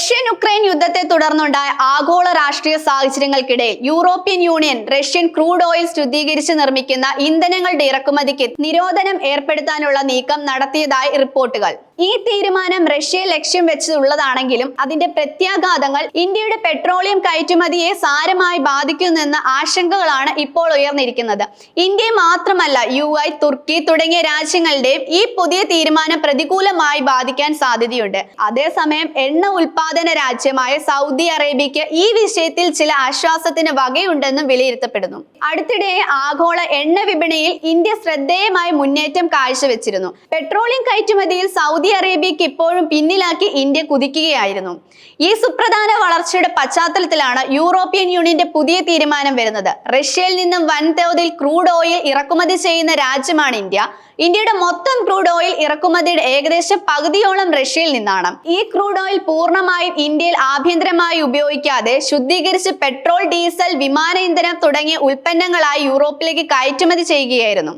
Russian Ukraine യുദ്ധത്തെ തുടർന്നുണ്ടായ ആഗോള രാഷ്ട്രീയ സാഹചര്യങ്ങൾക്കിടയിൽ European Union Russian crude oil ശുദ്ധീകരിച്ച് നിർമ്മിക്കുന്ന ഇന്ധനങ്ങളുടെ ഇറക്കുമതിക്ക് നിരോധനം ഏർപ്പെടുത്താനുള്ള നീക്കം നടത്തിയതായി റിപ്പോർട്ടുകൾ. ഈ തീരുമാനം റഷ്യയെ ലക്ഷ്യം വെച്ചുള്ളതാണെങ്കിലും അതിന്റെ പ്രത്യാഘാതങ്ങൾ ഇന്ത്യയുടെ പെട്രോളിയം കയറ്റുമതിയെ സാരമായി ബാധിക്കുന്നെന്ന ആശങ്കകളാണ് ഇപ്പോൾ ഉയർന്നിരിക്കുന്നത്. ഇന്ത്യ മാത്രമല്ല യു ഐ തുർക്കി തുടങ്ങിയ രാജ്യങ്ങളുടെയും ഈ പുതിയ തീരുമാനം പ്രതികൂലമായി ബാധിക്കാൻ സാധ്യതയുണ്ട്. അതേസമയം എണ്ണ ഉൽപാദന രാജ്യമായ സൗദി അറേബ്യയ്ക്ക് ഈ വിഷയത്തിൽ ചില ആശ്വാസത്തിന് വകയുണ്ടെന്നും വിലയിരുത്തപ്പെടുന്നു. അടുത്തിടെ ആഗോള എണ്ണ വിപണിയിൽ ഇന്ത്യ ശ്രദ്ധേയമായ മുന്നേറ്റം കാഴ്ചവെച്ചിരുന്നു. പെട്രോളിയം കയറ്റുമതിയിൽ സൗദി അറേബ്യയ്ക്ക് ഇപ്പോഴും പിന്നിലാക്കി ഇന്ത്യ കുതിക്കുകയായിരുന്നു. ഈ സുപ്രധാന വളർച്ചയുടെ പശ്ചാത്തലത്തിലാണ് യൂറോപ്യൻ യൂണിയന്റെ പുതിയ തീരുമാനം വരുന്നത്. റഷ്യയിൽ നിന്നും വൻതോതിൽ ക്രൂഡ് ഓയിൽ ഇറക്കുമതി ചെയ്യുന്ന രാജ്യമാണ് ഇന്ത്യ. ഇന്ത്യയുടെ മൊത്തം ക്രൂഡ് ഓയിൽ ഇറക്കുമതിയുടെ ഏകദേശം പകുതിയോളം റഷ്യയിൽ നിന്നാണ്. ഈ ക്രൂഡ് ഓയിൽ പൂർണമായും ഇന്ത്യയിൽ ആഭ്യന്തരമായി ഉപയോഗിക്കാതെ ശുദ്ധീകരിച്ച് പെട്രോൾ ഡീസൽ വിമാന ഇന്ധനം തുടങ്ങിയ ഉൽപ്പന്നങ്ങളായി യൂറോപ്പിലേക്ക് കയറ്റുമതി ചെയ്യുകയായിരുന്നു.